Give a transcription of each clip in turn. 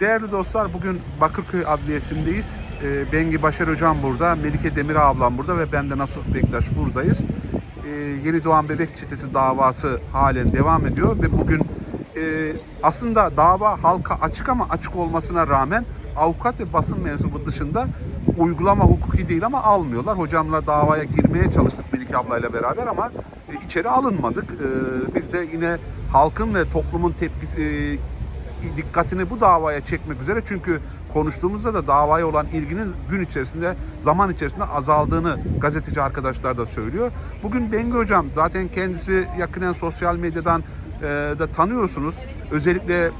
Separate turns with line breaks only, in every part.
Değerli dostlar bugün Bakırköy Adliyesi'ndeyiz. Ee, Bengi Başar Hocam burada, Melike Demir ablam burada ve ben de Nasuh Bektaş buradayız. Ee, Yeni Doğan Bebek Çetesi davası halen devam ediyor ve bugün e, aslında dava halka açık ama açık olmasına rağmen avukat ve basın mensubu dışında uygulama hukuki değil ama almıyorlar. Hocamla davaya girmeye çalıştık Melike ablayla beraber ama e, içeri alınmadık. Ee, biz de yine halkın ve toplumun tepkisi e, dikkatini bu davaya çekmek üzere çünkü konuştuğumuzda da davaya olan ilginin gün içerisinde zaman içerisinde azaldığını gazeteci arkadaşlar da söylüyor. Bugün Bengi Hocam zaten kendisi yakinen sosyal medyadan e, da tanıyorsunuz. Özellikle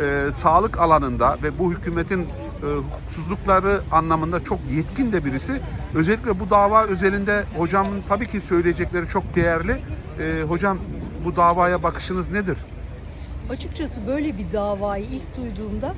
e, sağlık alanında ve bu hükümetin e, hukuksuzlukları anlamında çok yetkin de birisi. Özellikle bu dava özelinde hocamın tabii ki söyleyecekleri çok değerli. E, hocam bu davaya bakışınız nedir?
Açıkçası böyle bir davayı ilk duyduğumda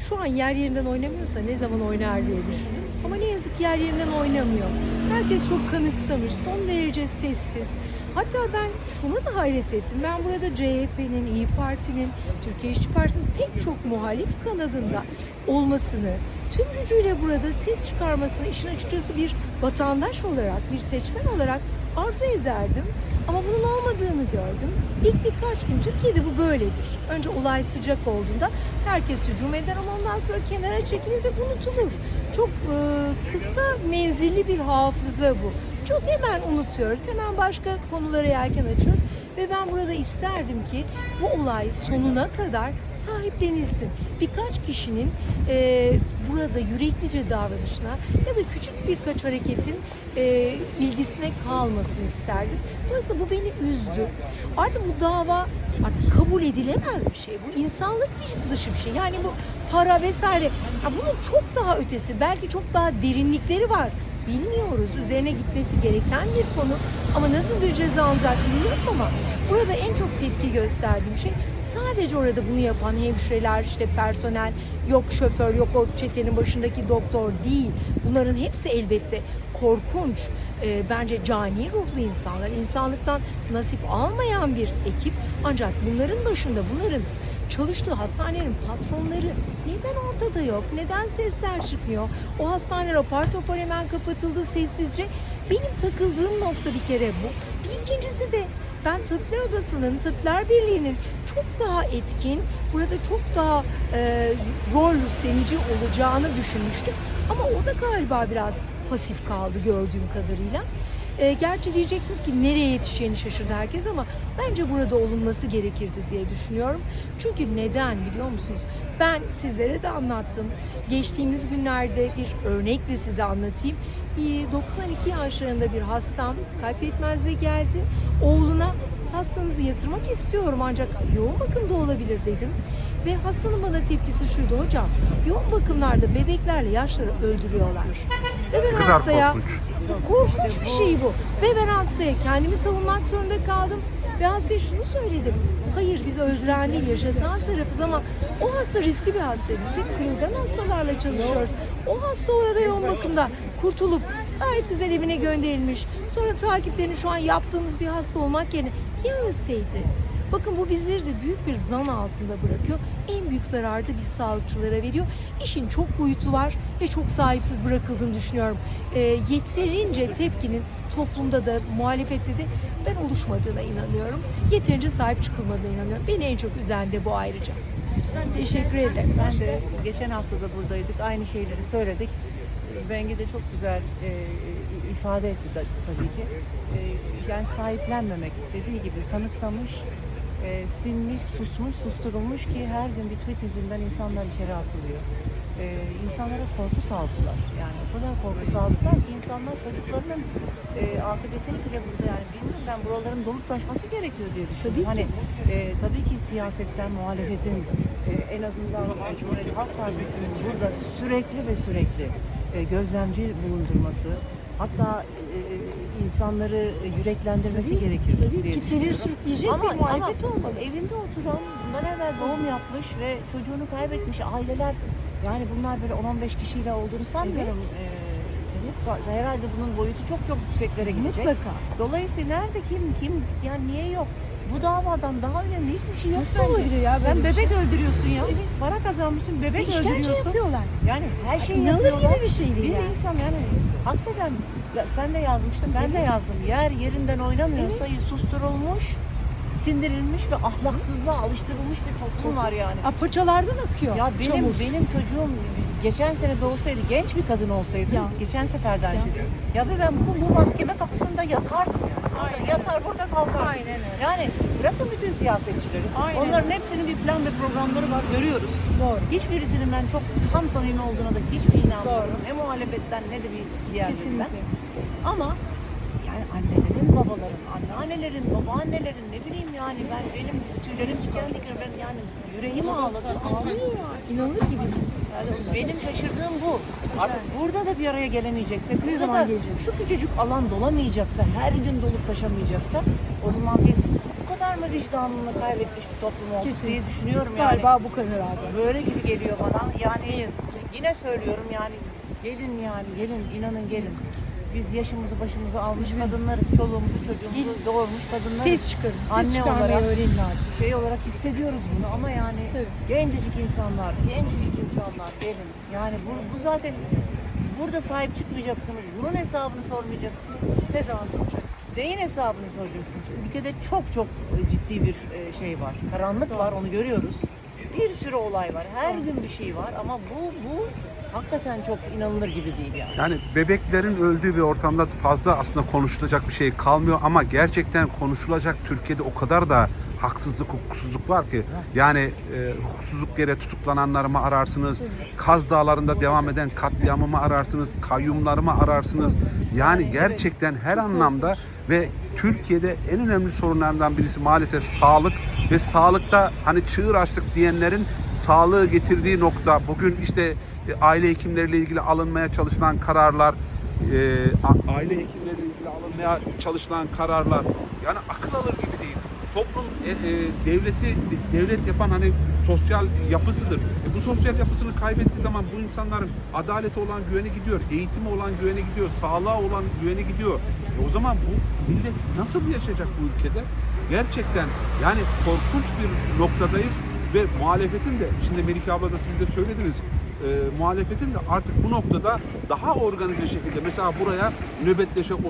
şu an yer yerinden oynamıyorsa ne zaman oynar diye düşündüm. Ama ne yazık ki yer yerinden oynamıyor. Herkes çok kanıksamış, son derece sessiz. Hatta ben şuna da hayret ettim. Ben burada CHP'nin, İyi Parti'nin, Türkiye İşçi Partisi'nin pek çok muhalif kanadında olmasını, tüm gücüyle burada ses çıkarmasını işin açıkçası bir vatandaş olarak, bir seçmen olarak arzu ederdim. Ama bunun olmadığını gördüm. İlk birkaç gün Türkiye'de bu böyledir. Önce olay sıcak olduğunda herkes hücum eder ama ondan sonra kenara çekilir ve unutulur. Çok e, kısa menzilli bir hafıza bu. Çok hemen unutuyoruz. Hemen başka konulara yelken açıyoruz. Ve ben burada isterdim ki bu olay sonuna kadar sahiplenilsin. Birkaç kişinin e, burada yüreklice davranışına ya da küçük birkaç hareketin e, ilgisine kalmasını isterdim. Dolayısıyla bu beni üzdü. Artık bu dava artık kabul edilemez bir şey. Bu insanlık dışı bir şey. Yani bu para vesaire. Ya bunun çok daha ötesi, belki çok daha derinlikleri var. Bilmiyoruz. Üzerine gitmesi gereken bir konu. Ama nasıl bir ceza alacak bilmiyorum ama burada en çok tepki gösterdiğim şey sadece orada bunu yapan hemşireler, işte personel, yok şoför, yok o çetenin başındaki doktor değil. Bunların hepsi elbette korkunç, e, bence cani ruhlu insanlar. İnsanlıktan nasip almayan bir ekip. Ancak bunların başında bunların çalıştığı hastanelerin patronları neden ortada yok? Neden sesler çıkmıyor? O hastaneler apar topar hemen kapatıldı sessizce. Benim takıldığım nokta bir kere bu. Bir ikincisi de ben Tıplar Odası'nın, Tıplar Birliği'nin çok daha etkin, burada çok daha e, rol üstlenici olacağını düşünmüştüm. Ama o da galiba biraz pasif kaldı gördüğüm kadarıyla. E, gerçi diyeceksiniz ki nereye yetişeceğini şaşırdı herkes ama bence burada olunması gerekirdi diye düşünüyorum. Çünkü neden biliyor musunuz? Ben sizlere de anlattım. Geçtiğimiz günlerde bir örnekle size anlatayım. Bir 92 yaşlarında bir hastam kalp yetmezliği geldi. Oğluna hastanızı yatırmak istiyorum ancak yoğun bakımda olabilir dedim. Ve hastanın bana tepkisi şuydu hocam. Yoğun bakımlarda bebeklerle yaşları öldürüyorlar. Ve ben hastaya
korkunç.
korkunç bir şey bu. Ve ben hastaya kendimi savunmak zorunda kaldım. Ve hastaya şunu söyledim. Hayır biz değil yaşatan tarafız ama o hasta riskli bir hasta. Biz hep kırılgan hastalarla çalışıyoruz. O hasta orada yoğun bakımda kurtulup gayet güzel evine gönderilmiş. Sonra takiplerini şu an yaptığımız bir hasta olmak yerine ya ölseydi? Bakın bu bizleri de büyük bir zan altında bırakıyor. En büyük zararı da biz sağlıkçılara veriyor. İşin çok boyutu var ve çok sahipsiz bırakıldığını düşünüyorum. Ee, yeterince tepkinin toplumda da muhalefette de ben oluşmadığına inanıyorum. Yeterince sahip çıkılmadığına inanıyorum. Beni en çok üzen de bu ayrıca. Teşekkür ederim.
Ben de geçen hafta da buradaydık. Aynı şeyleri söyledik. Bengi de çok güzel e, ifade etti da, tabii ki. E, yani sahiplenmemek dediği gibi kanıksamış, e, sinmiş, susmuş, susturulmuş ki her gün bir tweet yüzünden insanlar içeri atılıyor. E, insanlara korku saldılar. Yani o kadar korku saldılar ki insanlar çocuklarının e, akıbetini bile burada yani bilmiyorum ben buraların dolup taşması gerekiyor diye düşünüyorum.
Tabii ki.
Hani e, tabii ki siyasetten muhalefetin e, en azından Cumhuriyet Halk Partisi'nin burada sürekli ve sürekli e, gözlemci bulundurması hatta e, insanları yüreklendirmesi
Tabii,
gerekir
tabii.
diye
Kitleleri sürükleyecek
ama,
bir muhalefet olmalı.
Evinde oturan, bundan evvel doğum yapmış ve çocuğunu kaybetmiş aileler yani bunlar böyle 10-15 kişiyle olduğunu sanmıyorum. Ee, sa- herhalde bunun boyutu çok çok yükseklere gidecek.
Mutlaka.
Dolayısıyla nerede kim kim yani niye yok? bu davadan daha önemli hiçbir şey yok
Nasıl
bence.
olabilir ya
Sen bebek öldürüyorsun ya. Para kazanmışsın bebek
İşkence
öldürüyorsun.
yapıyorlar.
Yani her şeyi
İnanılır
yapıyorlar.
gibi bir şey değil
Bir
yani.
insan yani hakikaten sen de yazmıştın ben de yazdım. Yer yerinden oynamıyorsa susturulmuş, sindirilmiş ve ahlaksızlığa alıştırılmış bir toplum var yani.
Aa, paçalardan akıyor.
Ya benim
çamur.
benim çocuğum geçen sene doğsaydı, genç bir kadın olsaydı,
Ya.
geçen seferden ya. ya ve ben bu, bu mahkeme kapısında yatardım yani. Burada yatar burada kalkar.
Aynen öyle.
Yani bırakın bütün siyasetçileri.
Aynen.
Onların hepsinin bir plan ve programları var görüyoruz.
Doğru.
Hiçbirisinin ben çok tam samimi olduğuna da hiçbir inanmıyorum. Ne muhalefetten ne de bir diğerlerinden.
Kesinlikle.
Ama babaların, anneannelerin, babaannelerin ne bileyim yani ben benim tüylerim diken diken ben yani yüreğim ağladı. Ağlıyor yani.
İnanılır gibi.
Yani benim şaşırdığım bu. Artık burada da bir araya gelemeyeceksek, burada
zaman
da
geleceğiz?
şu küçücük alan dolamayacaksa, her gün dolup taşamayacaksa o zaman biz bu kadar mı vicdanını kaybetmiş bir toplum olduk
Kesin.
diye düşünüyorum yani.
Galiba bu kadar abi.
Böyle gibi geliyor bana. Yani yine söylüyorum yani gelin yani gelin inanın gelin. Biz yaşımızı başımızı almış kadınlarız. Çoluğumuzu çocuğumuzu doğurmuş kadınlarız.
Ses çıkarın. Ses
Anne olarak
öğrenin artık.
şey olarak hissediyoruz bunu ama yani
Tabii.
gencecik insanlar, gencecik insanlar gelin. Yani bu, bu zaten burada sahip çıkmayacaksınız. Bunun hesabını sormayacaksınız.
Ne zaman soracaksınız?
Neyin hesabını soracaksınız? Ülkede çok çok ciddi bir e, şey var. Karanlık var onu görüyoruz. Bir sürü olay var. Her gün bir şey var ama bu bu hakikaten çok inanılır gibi değil yani.
Yani bebeklerin öldüğü bir ortamda fazla aslında konuşulacak bir şey kalmıyor ama gerçekten konuşulacak Türkiye'de o kadar da haksızlık, hukuksuzluk var ki. Yani e, hukuksuzluk yere tutuklananları mı ararsınız, Kaz Dağları'nda devam eden katliamı mı ararsınız, kayyumları mı ararsınız? Yani gerçekten her anlamda ve Türkiye'de en önemli sorunlardan birisi maalesef sağlık ve sağlıkta hani çığır açtık diyenlerin sağlığı getirdiği nokta bugün işte aile hekimleriyle ilgili alınmaya çalışılan kararlar, e, aile hekimleriyle ilgili alınmaya çalışılan kararlar yani akıl alır gibi değil. Toplum e, e, devleti de- devlet yapan hani sosyal yapısıdır. E, bu sosyal yapısını kaybettiği zaman bu insanların adalete olan güveni gidiyor, eğitime olan güveni gidiyor, sağlığa olan güveni gidiyor. E, o zaman bu millet nasıl yaşayacak bu ülkede? Gerçekten yani korkunç bir noktadayız ve muhalefetin de şimdi Melike abla da siz de söylediniz e, muhalefetin de artık bu noktada daha organize şekilde mesela buraya nöbetleşe 30-40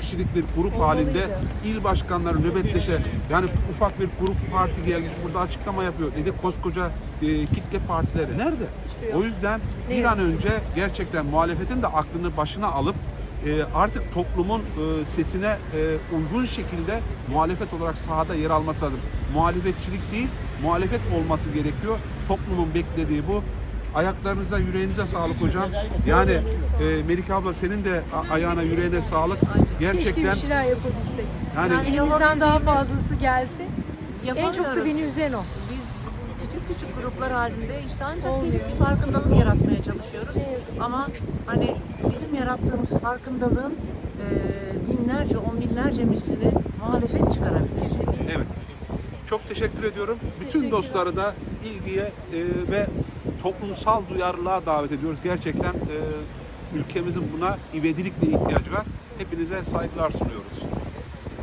kişilik bir grup halinde il başkanları nöbetleşe yani ufak bir grup parti gelmiş burada açıklama yapıyor. Dedi koskoca e, kitle partileri nerede? O yüzden bir an önce gerçekten muhalefetin de aklını başına alıp e, artık toplumun e, sesine e, uygun şekilde muhalefet olarak sahada yer alması lazım. Muhalefetçilik değil, muhalefet olması gerekiyor. Toplumun beklediği bu. Ayaklarınıza, yüreğinize sağlık hocam. Yani e, Melike abla senin de ayağına, yüreğine sağlık.
Keşke
Gerçekten
bir şeyler yapabilsek.
Yani-
Yani, elimizden daha fazlası gelse. En çok da
Yapamıyoruz.
beni üzen o.
Biz küçük küçük gruplar halinde işte ancak
Olmuyor.
bir, bir farkındalık yaratmaya çalışıyoruz.
Ne yazık ki.
Ama hani bizim yarattığımız farkındalığın e, binlerce, on binlerce mislini muhalefet çıkarabilir.
Kesinlikle.
evet. Çok teşekkür ediyorum. Bütün dostları da ilgiye e, ve toplumsal duyarlılığa davet ediyoruz. Gerçekten e, ülkemizin buna ivedilikle ihtiyacı var. Hepinize saygılar sunuyoruz.